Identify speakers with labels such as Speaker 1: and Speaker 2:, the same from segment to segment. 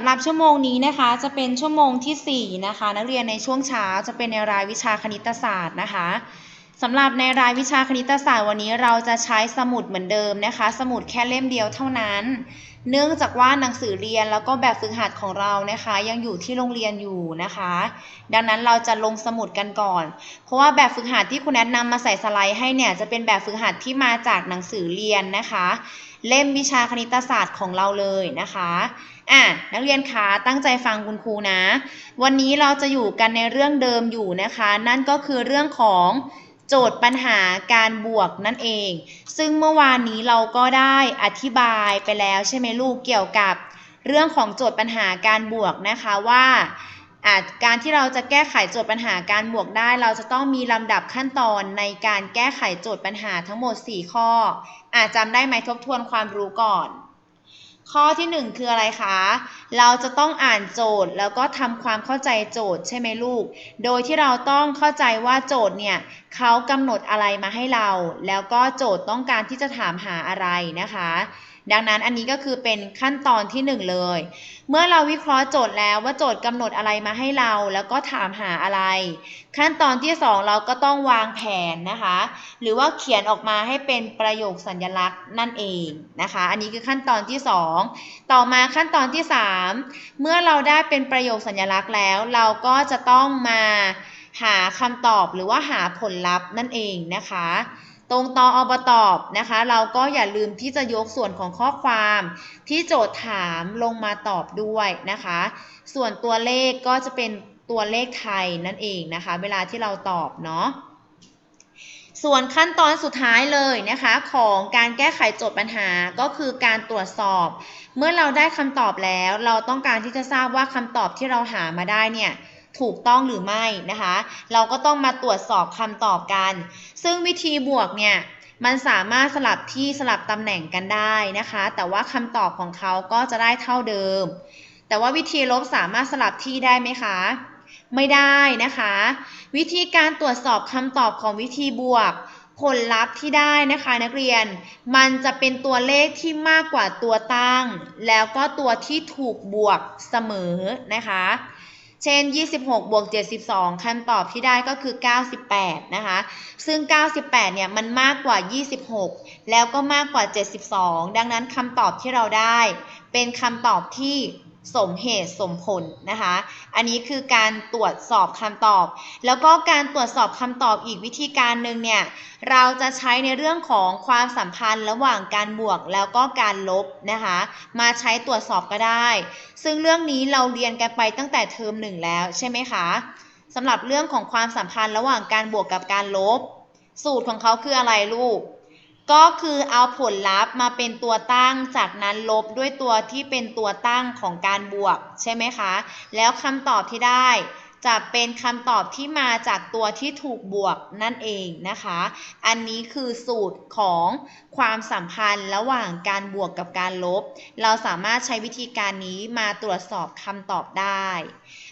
Speaker 1: ำหรับชั่วโมงนี้นะคะ จะเป็นชั่วโมงทีสี่ 4 นะคะ นักเรียนในช่วงเช้าจะเป็นในรายวิชาคณิตศาสตร์นะคะสำหรับในรายวิชาคณิตศาสตร์วันนี้เราจะใช้สมุดเหมือนเดิมนะคะ สมุดแค่เล่มเดียวเท่านั้น เนื่องจากว่าหนังสือเรียนแล้วก็แบบฝึกหัดของเรานะคะ ยังอยู่ที่โรงเรียนอยู่นะคะ ดังนั้นเราจะลงสมุดกันก่อน เพราะว่าแบบฝึกหัดที่คุณแนะนำมาใส่สไลด์ให้เนี่ยจะเป็นแบบฝึกหัดที่มาจากหนังสือเรียนนะคะ เล่มวิชาคณิตศาสตร์ของเราเลยนะคะอะนักเรียนคะตั้งใจฟังคุณครูนะ วันนี้เราจะอยู่กันในเรื่องเดิมอยู่นะคะ นั่นก็คือเรื่องของโจทย์ปัญหาการบวกนั่นเอง ซึ่งเมื่อวานนี้เราก็ได้อธิบายไปแล้วใช่ไหมลูกเกี่ยวกับเรื่องของโจทย์ปัญหาการบวกนะคะว่าอาจการที่เราจะแก้ไขโจทย์ปัญหาการบวกได้ เราจะต้องมีลำดับขั้นตอนในการแก้ไขโจทย์ปัญหาทั้งหมด 4 ข้อ อาจจำได้ไหมทบทวนความรู้ก่อน ข้อที่ 1 คืออะไรคะ เราจะต้องอ่านโจทย์แล้วก็ทำความเข้าใจโจทย์ใช่ไหมลูก โดยที่เราต้องเข้าใจว่าโจทย์เนี่ยเขากำหนดอะไรมาให้เรา แล้วก็โจทย์ต้องการที่จะถามหาอะไรนะคะ ดังนั้นอันนี้ก็คือเป็นขั้นตอนที่ 1 เลย เมื่อเราวิเคราะห์โจทย์แล้วว่าโจทย์กำหนดอะไรมาให้เรา แล้วก็ถามหาอะไร ขั้นตอนที่ 2 เราก็ต้องวางแผนนะคะ หรือว่าเขียนออกมาให้เป็นประโยคสัญลักษณ์นั่นเองนะคะ อันนี้คือขั้นตอนที่ 2 ต่อมาขั้นตอนที่ 3 เมื่อเราได้เป็นประโยคสัญลักษณ์แล้ว เราก็จะต้องมาหาคำตอบหรือว่าหาผลลัพธ์นั่นเองนะคะ ตรงตออบตอบนะคะ เราก็อย่าลืมที่จะยกส่วนของข้อความที่โจทย์ถามลงมาตอบด้วยนะคะ ส่วนตัวเลขก็จะเป็นตัวเลขไทยนั่นเองนะคะ เวลาที่เราตอบเนาะส่วนขั้นตอนสุดท้ายเลยนะคะ ของการแก้ไขโจทย์ปัญหาก็คือการตรวจสอบ เมื่อเราได้คำตอบแล้ว เราต้องการที่จะทราบว่าคำตอบที่เราหามาได้เนี่ย ถูกต้องหรือไม่นะคะ เราก็ต้องมาตรวจสอบคำตอบกัน ซึ่งวิธีบวกเนี่ยมันสามารถสลับที่สลับตำแหน่งกันได้นะคะ แต่ว่าคำตอบของเขาก็จะได้เท่าเดิม แต่ว่าวิธีลบสามารถสลับที่ได้ไหมคะ ไม่ได้นะคะ วิธีการตรวจสอบคำตอบของวิธีบวก ผลลัพธ์ที่ได้นะคะนักเรียน มันจะเป็นตัวเลขที่มากกว่าตัวตั้ง แล้วก็ตัวที่ถูกบวกเสมอนะคะ เช่น 26บวก72คำตอบที่ได้ก็คือ 98 นะคะ ซึ่ง 98 เนี่ย มันมากกว่า 26 แล้วก็มากกว่า 72 ดังนั้นคำตอบที่เราได้ เป็นคำตอบที่ สมเหตุสมผลนะคะ อันนี้คือการตรวจสอบคำตอบ แล้วก็การตรวจสอบคำตอบอีกวิธีการหนึ่งเนี่ย เราจะใช้ในเรื่องของความสัมพันธ์ระหว่างการบวกแล้วก็การลบนะคะ มาใช้ตรวจสอบก็ได้ ซึ่งเรื่องนี้เราเรียนกันไปตั้งแต่เทอมหนึ่งแล้วใช่ไหมคะสำหรับเรื่องของความสัมพันธ์ระหว่างการบวกกับการลบ สูตรของเขาคืออะไรลูก ก็คือเอาผลลัพธ์มาเป็นตัวตั้ง จากนั้นลบด้วยตัวที่เป็นตัวตั้งของการบวก ใช่ไหมคะ แล้วคำตอบที่ได้จะเป็นคำตอบที่มาจากตัวที่ถูกบวกนั่นเองนะคะ อันนี้คือสูตรของความสัมพันธ์ระหว่างการบวกกับการลบ เราสามารถใช้วิธีการนี้มาตรวจสอบคำตอบได้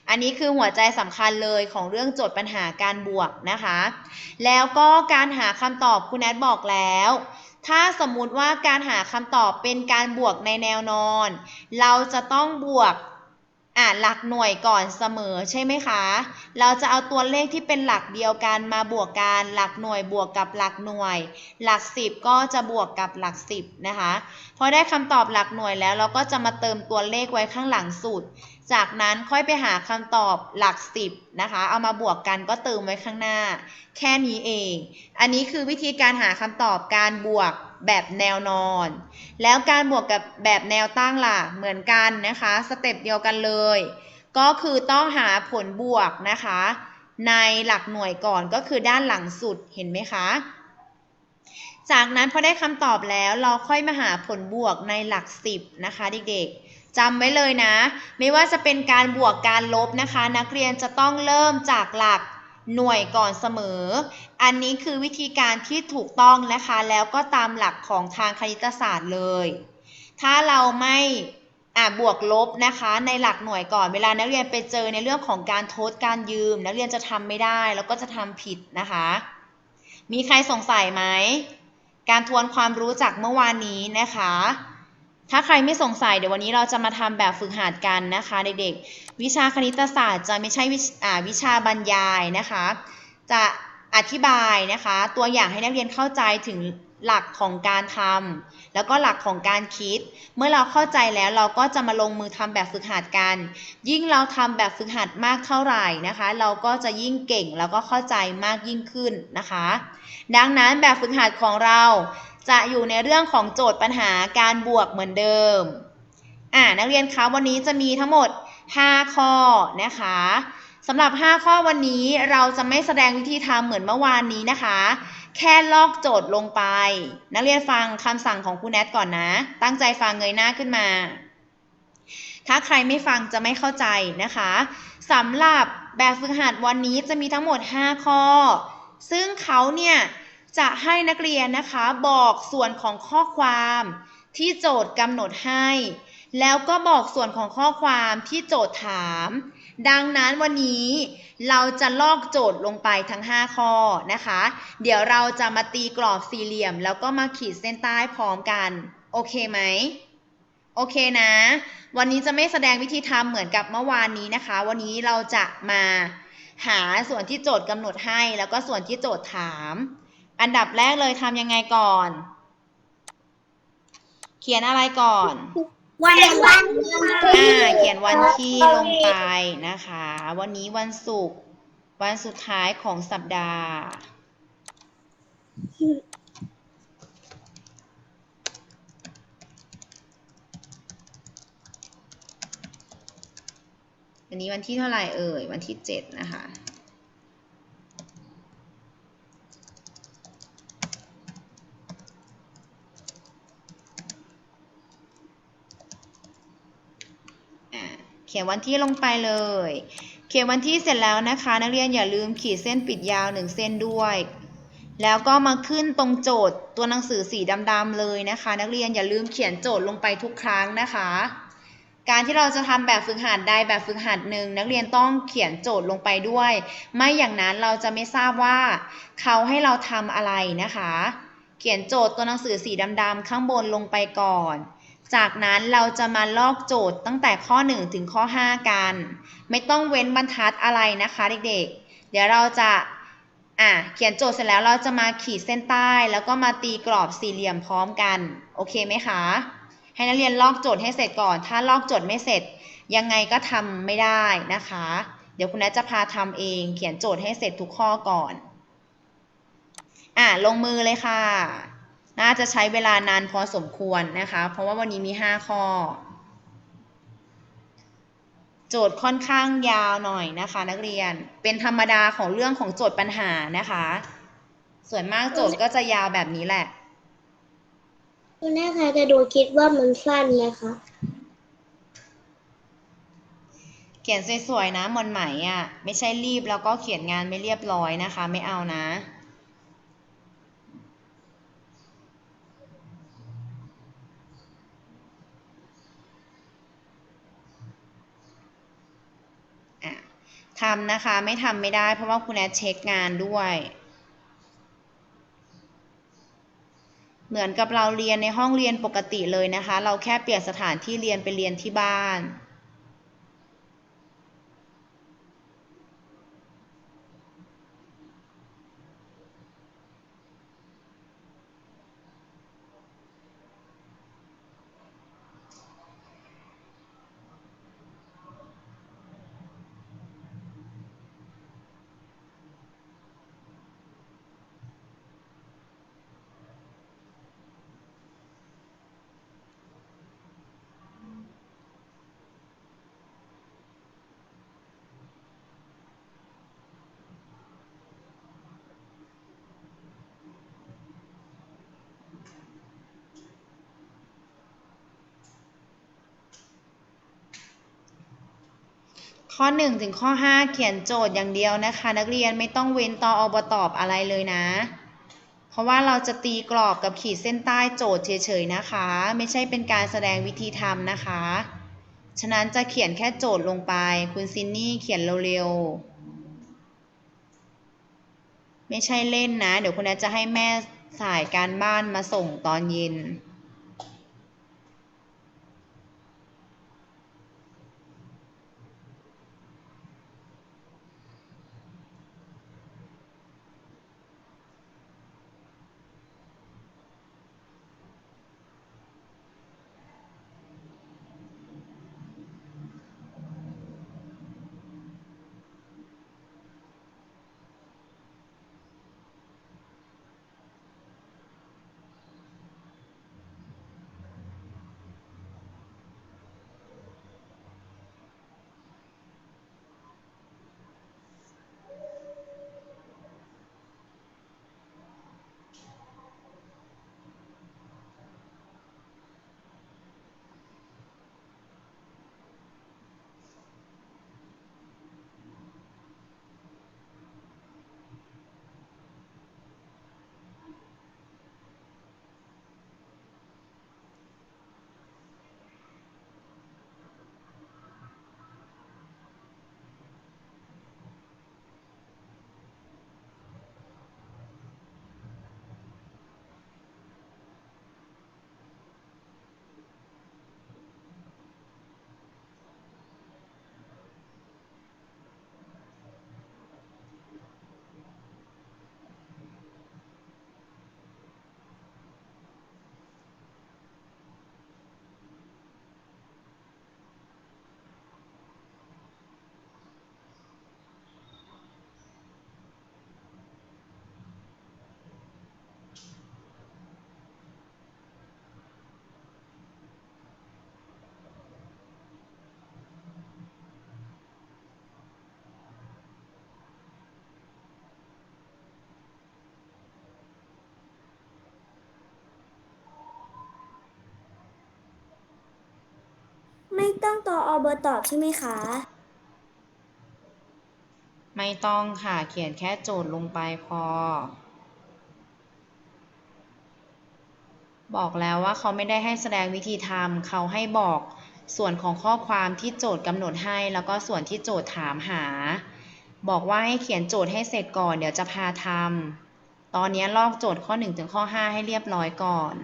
Speaker 1: อันนี้คือหัวใจสำคัญเลยของเรื่องโจทย์ปัญหาการบวกนะคะ แล้วก็การหาคำตอบคุณแอดบอกแล้ว ถ้าสมมุติว่าการหาคำตอบเป็นการบวกในแนวนอน เราจะต้องบวกอ่าหลักหน่วยก่อนเสมอใช่ไหมคะ เราจะเอาตัวเลขที่เป็นหลักเดียวกันมาบวกกันหลักหน่วยบวกกับหลักหน่วย หลักสิบก็จะบวกกับหลักสิบนะคะ พอได้คำตอบหลักหน่วยแล้วเราก็จะมาเติมตัวเลขไว้ข้างหลังสุด จากนั้นค่อยไปหาคำตอบหลักสิบนะคะ เอามาบวกกันก็เติมไว้ข้างหน้า แค่นี้เอง อันนี้คือวิธีการหาคำตอบการบวกแบบแนวนอน แล้วการบวกกับแบบแนวตั้งล่ะ เหมือนกันนะคะ สเต็ปเดียวกันเลย ก็คือต้องหาผลบวกนะคะ ในหลักหน่วยก่อนก็คือด้านหลังสุดเห็นไหมคะจากนั้นพอได้คำตอบแล้วเราค่อยมาหาผลบวกในหลักสิบนะคะเด็กๆ จำไว้เลยนะ ไม่ว่าจะเป็นการบวกการลบนะคะ นักเรียนจะต้องเริ่มจากหลักหน่วยก่อนเสมอ อันนี้คือวิธีการที่ถูกต้องนะคะ แล้วก็ตามหลักของทางคณิตศาสตร์เลย ถ้าเราไม่อ่าบวกลบนะคะ ในหลักหน่วยก่อนเวลานักเรียนไปเจอในเรื่องของการทดการยืม นักเรียนจะทำไม่ได้แล้วก็จะทำผิดนะคะ มีใครสงสัยไหมการทวนความรู้จากเมื่อวานนี้นะคะ ถ้าใครไม่สงสัยเดี๋ยววันนี้เราจะมาทำแบบฝึกหัดกันนะคะเด็กๆ วิชาคณิตศาสตร์จะไม่ใช่วิชวชาบรรยายนะคะ จะอธิบายนะคะ ตัวอย่างให้นักเรียนเข้าใจถึงหลักของการทำแล้วก็หลักของการคิด เมื่อเราเข้าใจแล้วเราก็จะมาลงมือทำแบบฝึกหัดกัน ยิ่งเราทำแบบฝึกหัดมากเท่าไหร่นะคะ เราก็จะยิ่งเก่งแล้วก็เข้าใจมากยิ่งขึ้นนะคะ ดังนั้นแบบฝึกหัดของเรา จะอยู่ในเรื่องของโจทย์ปัญหาการบวกเหมือนเดิม อ่านักเรียนคะวันนี้จะมีทั้งหมด 5 ข้อนะคะสำหรับ 5 ข้อวันนี้เราจะไม่แสดงวิธีทำเหมือนเมื่อวานนี้นะคะ แค่ลอกโจทย์ลงไป นักเรียนฟังคำสั่งของครูแนทก่อนนะ ตั้งใจฟังเงยหน้าขึ้นมา ถ้าใครไม่ฟังจะไม่เข้าใจนะคะสำหรับแบบฝึกหัดวันนี้จะมีทั้งหมด 5 ข้อ ซึ่งเขาเนี่ย จะให้นักเรียนนะคะบอกส่วนของข้อความที่โจทย์กำหนดให้ แล้วก็บอกส่วนของข้อความที่โจทย์ถาม ดังนั้นวันนี้เราจะลอกโจทย์ลงไปทั้ง 5 ข้อนะคะ เดี๋ยวเราจะมาตีกรอบสี่เหลี่ยม แล้วก็มาขีดเส้นใต้พร้อมกัน โอเคไหมโอเคนะ วันนี้จะไม่แสดงวิธีทำเหมือนกับเมื่อวานนี้นะคะ วันนี้เราจะมาหาส่วนที่โจทย์กำหนดให้ แล้วก็ส่วนที่โจทย์ถาม อันดับแรกเลยทำยังไงก่อน เขียนอะไรก่อน
Speaker 2: วันวัน
Speaker 1: อ่า เขียนวันที่ลงไปนะคะ วันนี้วันศุกร์ วันสุดท้ายของสัปดาห์ วันนี้วันที่เท่าไหร่เอ่ย วันที่เจ็ดนะคะอะเขียนวันที่ลงไปเลย เขียนวันที่เสร็จแล้วนะคะ นักเรียนอย่าลืมขีดเส้นปิดยาวหนึ่งเส้นด้วย แล้วก็มาขึ้นตรงโจทย์ตัวหนังสือสีดำๆเลยนะคะ นักเรียนอย่าลืมเขียนโจทย์ลงไปทุกครั้งนะคะ การที่เราจะทำแบบฝึกหัดใดแบบฝึกหัดหนึ่งนักเรียนต้องเขียนโจทย์ลงไปด้วย ไม่อย่างนั้นเราจะไม่ทราบว่าเขาให้เราทำอะไรนะคะ เขียนโจทย์ตัวหนังสือสีดำๆข้างบนลงไปก่อน จากนั้นเราจะมาลอกโจทย์ตั้งแต่ข้อ 1 ถึงข้อ 5 กัน ไม่ต้องเว้นบรรทัดอะไรนะคะเด็กๆ เดี๋ยวเราจะอะเขียนโจทย์เสร็จแล้วเราจะมาขีดเส้นใต้ แล้วก็มาตีกรอบสี่เหลี่ยมพร้อมกัน โอเคไหมคะ ให้นักเรียนลอกโจทย์ให้เสร็จก่อน ถ้าลอกโจทย์ไม่เสร็จ ยังไงก็ทำไม่ได้นะคะ เดี๋ยวคุณนัทจะพาทำเอง เขียนโจทย์ให้เสร็จทุกข้อก่อน อะลงมือเลยค่ะ น่าจะใช้เวลานานพอสมควรนะคะ เพราะว่าวันนี้มี 5 ข้อ โจทย์ค่อนข้างยาวหน่อยนะคะ นักเรียนเป็นธรรมดาของเรื่องของโจทย์ปัญหานะคะ ส่วนมากโจทย์ก็จะยาวแบบนี้แหละ
Speaker 2: คุณแม่คะจะดูคิดว่ามันสั้นไหมคะ
Speaker 1: เขียนสวยๆนะมนไหมอะ ไม่ใช่รีบแล้วก็เขียนงานไม่เรียบร้อยนะคะ ไม่เอานะอะ ทำนะคะไม่ทำไม่ได้เพราะว่าคุณแอดเช็คงานด้วย เหมือนกับเราเรียนในห้องเรียนปกติเลยนะคะ เราแค่เปลี่ยนสถานที่เรียนไปเรียนที่บ้าน ข้อ 1 ถึงข้อ 5 เขียนโจทย์อย่างเดียวนะคะ นักเรียนไม่ต้องเว้นตออบตอบอะไรเลยนะ เพราะว่าเราจะตีกรอบกับขีดเส้นใต้โจทย์เฉยๆนะคะ ไม่ใช่เป็นการแสดงวิธีทำนะคะ ฉะนั้นจะเขียนแค่โจทย์ลงไป คุณซินนี่เขียนเร็วๆ ไม่ใช่เล่นนะ เดี๋ยวคุณแอจะให้แม่สายการบ้านมาส่งตอนเย็น
Speaker 2: ต้องต่ออเบอร์ตอบใช่ไหมคะ
Speaker 1: ไม่ต้องค่ะ เขียนแค่โจทย์ลงไปพอ บอกแล้วว่าเขาไม่ได้ให้แสดงวิธีทำเขาให้บอกส่วนของข้อความที่โจทย์กำหนดให้ แล้วก็ส่วนที่โจทย์ถามหา บอกว่าให้เขียนโจทย์ให้เสร็จก่อนเดี๋ยวจะพาทำตอนนี้ลอกโจทย์ข้อ 1 ถึงข้อ 5 ให้เรียบร้อยก่อน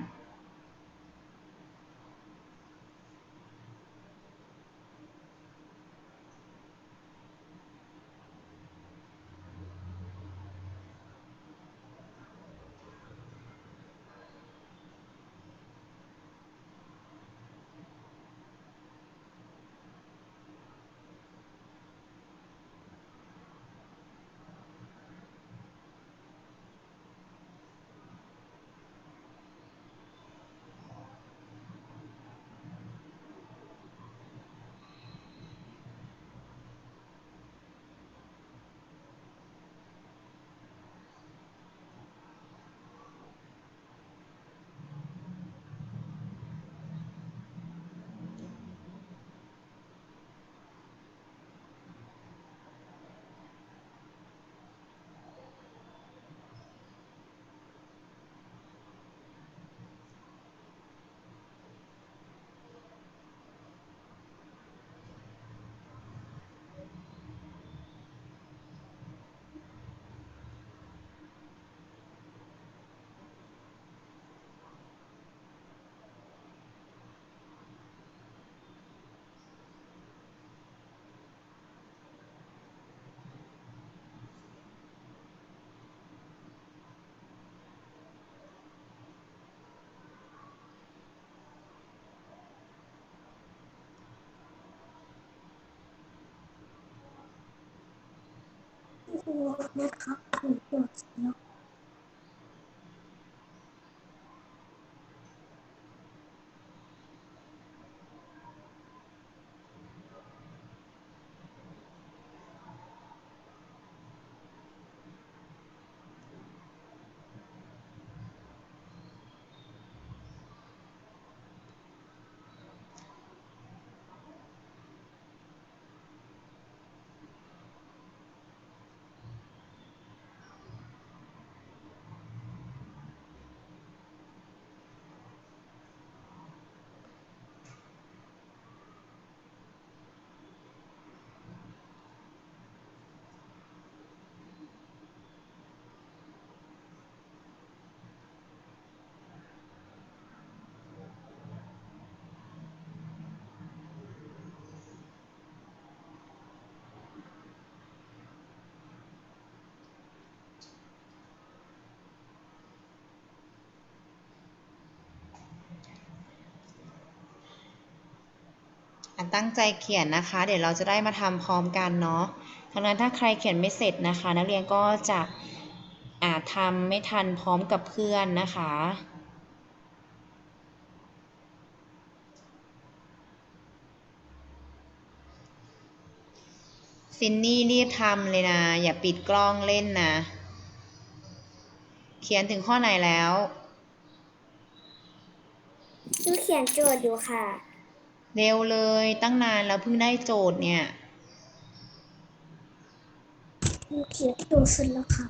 Speaker 2: นะครับ
Speaker 1: อะตั้งใจเขียนนะคะ เดี๋ยวเราจะได้มาทำพร้อมกันเนาะดังนั้นถ้าใครเขียนไม่เสร็จนะคะ นักเรียนก็จะอาจทำไม่ทันพร้อมกับเพื่อนนะคะซินนี่รีบทำเลยนะ อย่าปิดกล้องเล่นนะ เขียนถึงข้อไหนแล้ว
Speaker 2: หนูเขียนโจทย์อยู่ค่ะ
Speaker 1: เร็วเลยตั้งนานแล้วเพิ่งได้โจทย์เนี่ย
Speaker 2: เขียนโจทย์เสร็จแล้วค่ะ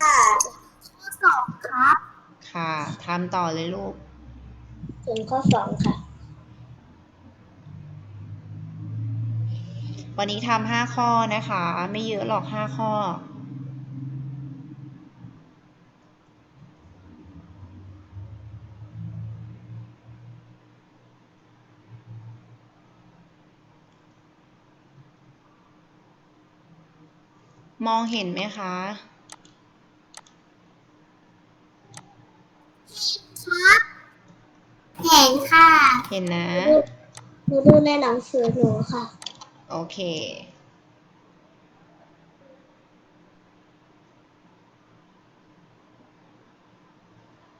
Speaker 2: ค่ะข้อสองครับ
Speaker 1: ค่ะ ทำต่อเลยลูก
Speaker 2: ส่วนข้อสองค่ะ
Speaker 1: วันนี้ทำห้าข้อนะคะ ไม่เยอะหรอกห้าข้อ มองเห็นไหมคะ
Speaker 2: ครับ เห็นค่ะ
Speaker 1: เห็นนะ
Speaker 2: หนูดูในหนังสือหนูค่ะ
Speaker 1: โอเค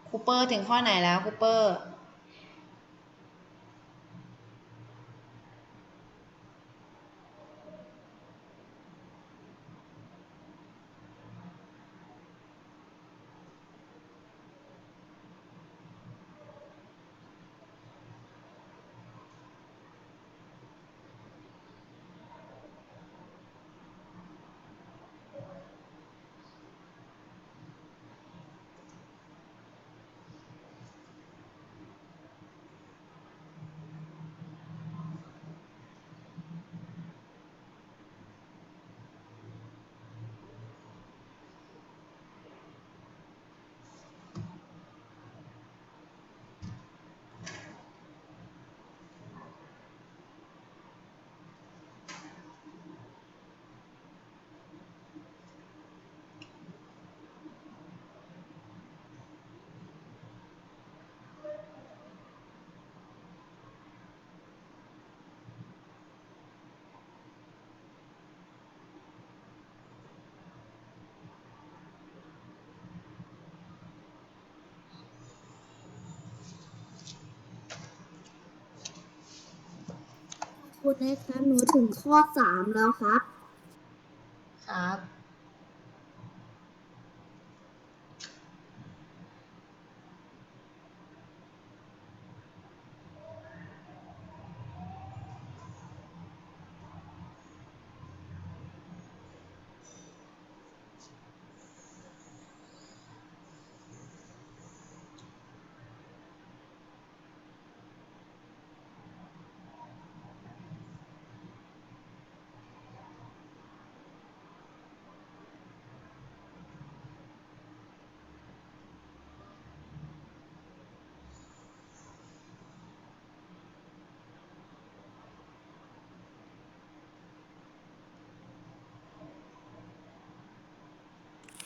Speaker 1: คูเปอร์ถึงข้อไหนแล้วคูเปอร์
Speaker 2: คุณเล็กครับหนูถึงข้อสามแล้วครับ
Speaker 1: ครับ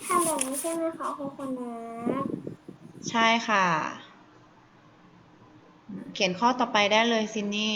Speaker 2: ทำ แบบนี้ใช่ไหมคะคุณคนนะ
Speaker 1: ใช่ค่ะ เขียนข้อต่อไปได้เลยซินนี่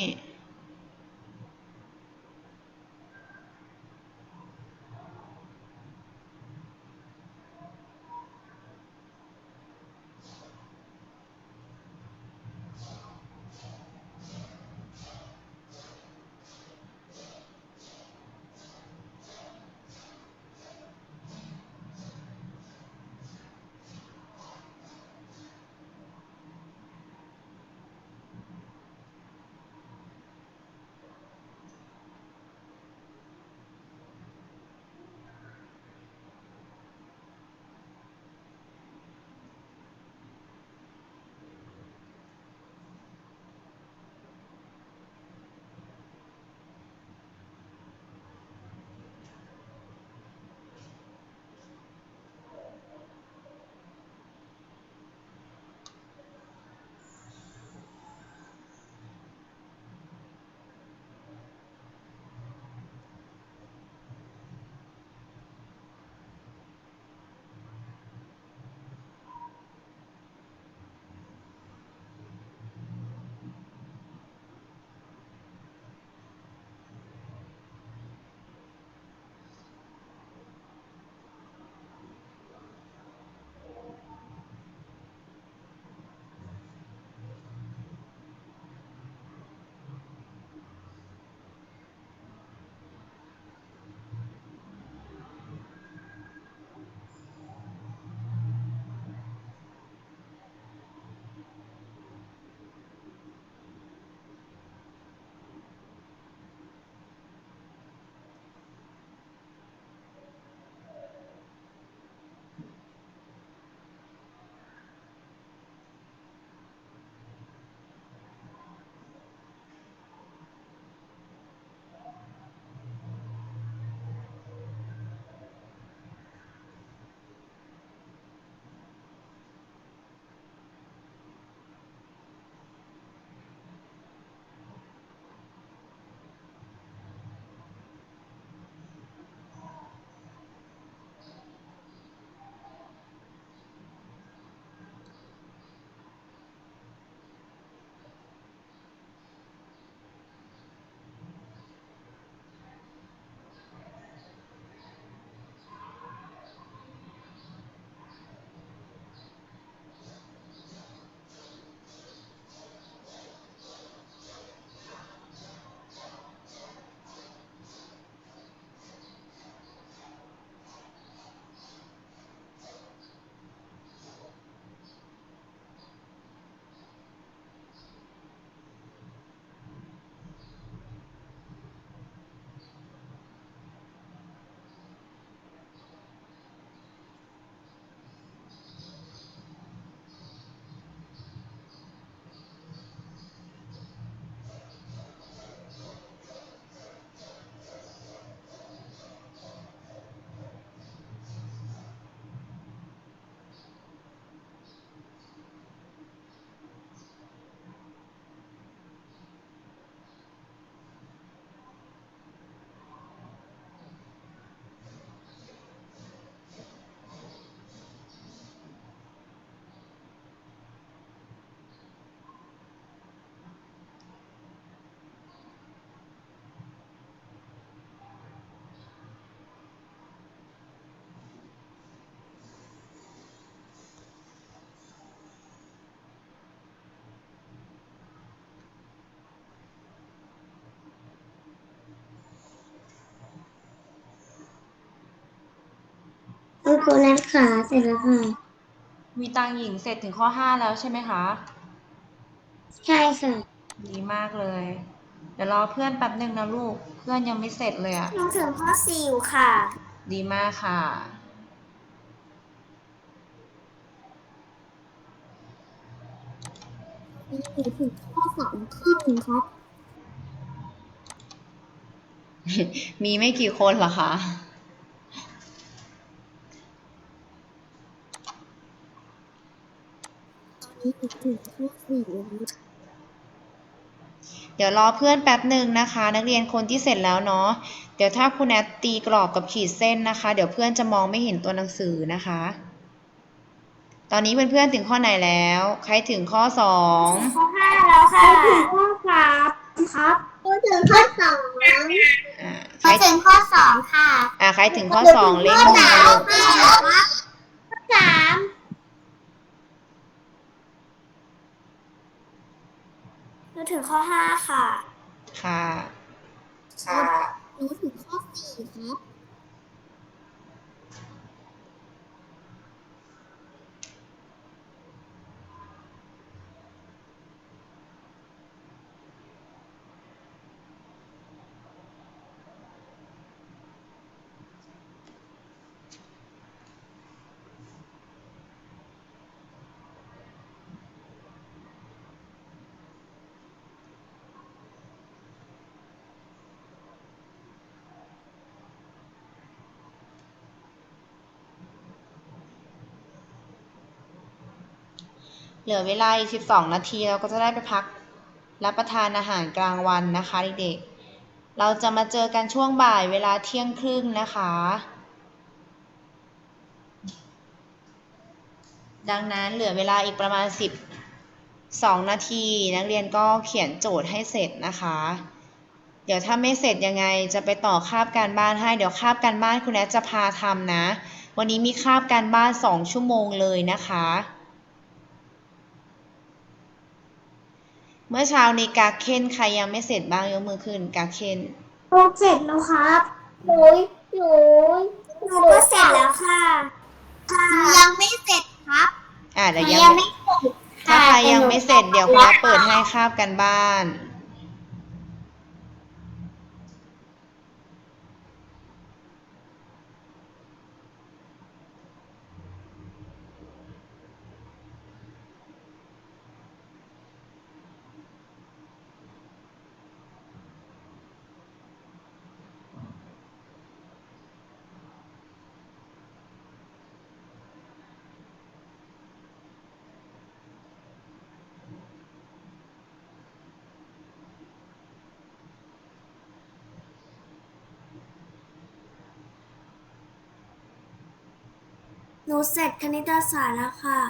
Speaker 2: ครูนัทขาเสร็จแล้วค่ะ
Speaker 1: มีตังหญิงเสร็จถึงข้อห้าแล้วใช่ไหมคะ
Speaker 2: ใช่ค่ะ
Speaker 1: ดีมากเลย เดี๋ยวรอเพื่อนแป๊บหนึ่งนะลูก เพื่อนยังไม่เสร็จเลยอะ
Speaker 2: หนูถึงข้อสี่อยู่ค่ะ
Speaker 1: ดีมากค่ะ
Speaker 2: นี่ถึงข้อสามครึ่งครับ
Speaker 1: มีไม่กี่คนเหรอคะ
Speaker 2: ตอนนี้หนูถึงข้อสี่แล้ว
Speaker 1: เดี๋ยวรอเพื่อนแป๊บหนึ่งนะคะ นักเรียนคนที่เสร็จแล้วเนาะเดี๋ยวถ้าคุณแอตตีกรอบกับขีดเส้นนะคะ เดี๋ยวเพื่อนจะมองไม่เห็นตัวหนังสือนะคะ ตอนนี้เพื่อนๆถึงข้อไหนแล้ว ใครถึงข้อสอง
Speaker 2: ข้อห้าแล้วค่ะถึงข้อสามครับหนูถึงข้อสอง
Speaker 1: อ่าใค
Speaker 2: ข้
Speaker 1: ร
Speaker 2: อถึงข้อสองค่ะ
Speaker 1: อ่าใครถึงข้อสองเล่นมือเลยลูก
Speaker 2: ข้อสาม
Speaker 3: นูถึงข้อห้าค่ะ
Speaker 1: ค่ะ
Speaker 2: หนูถึงข้อสี่ครับ
Speaker 1: เหลือเวลาอีก 12 นาทีเราก็จะได้ไปพักรับประทานอาหารกลางวันนะคะเด็กๆ เราจะมาเจอกันช่วงบ่ายเวลาเที่ยงครึ่งนะคะ ดังนั้นเหลือเวลาอีกประมาณ 12 นาที นักเรียนก็เขียนโจทย์ให้เสร็จนะคะ เดี๋ยวถ้าไม่เสร็จยังไงจะไปต่อคาบการบ้านให้ เดี๋ยวคาบการบ้านคุณแอทจะพาทำนะ วันนี้มีคาบการบ้าน 2 ชั่วโมงเลยนะคะ เมื่อเช้านี้กาเคนใครยังไม่เสร็จบ้างยกมือขึ้นกาเคน
Speaker 2: โปรเสร็จแล้วครับหนูหนู
Speaker 3: หนูก็เสร็จแล้วค่ะ
Speaker 2: ยังไม่เสร็จครับ
Speaker 1: อ่าเดี๋ยว
Speaker 2: หนู
Speaker 1: ยัง
Speaker 2: ยังไม่เสร็จ
Speaker 1: ถ้าใครยังไม่เสร็จเดี๋ยวคุณแอฟเปิดให้คาบกันบ้าน
Speaker 3: หนูเสร็จคณิตศาสตร์แล้วค่ะ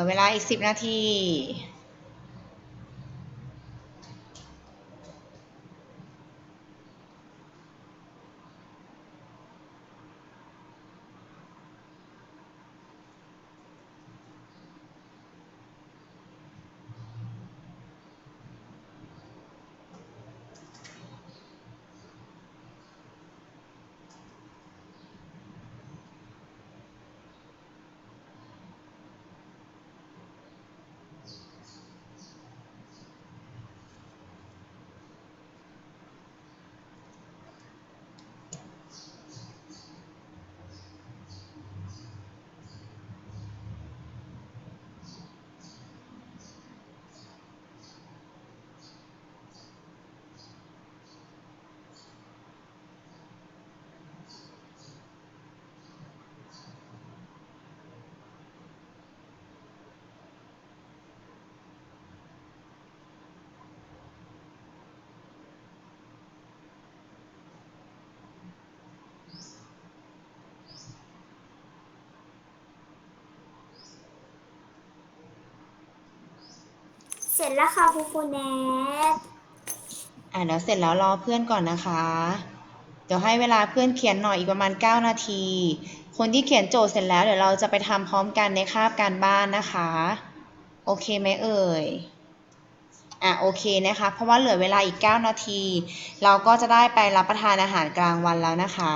Speaker 1: ลือเวลาอีก 10 นาที
Speaker 3: เสร็จแล้วค่ะครูครูแนท
Speaker 1: อะเดี๋ยวเสร็จแล้วรอเพื่อนก่อนนะคะ เดี๋ยวให้เวลาเพื่อนเขียนหน่อยอีกประมาณ 9 นาที คนที่เขียนโจทย์เสร็จแล้วเดี๋ยวเราจะไปทำพร้อมกันในคาบการบ้านนะคะ โอเคไหมเอ่ยอะโอเคนะคะ เพราะว่าเหลือเวลาอีก 9 นาที เราก็จะได้ไปรับประทานอาหารกลางวันแล้วนะคะ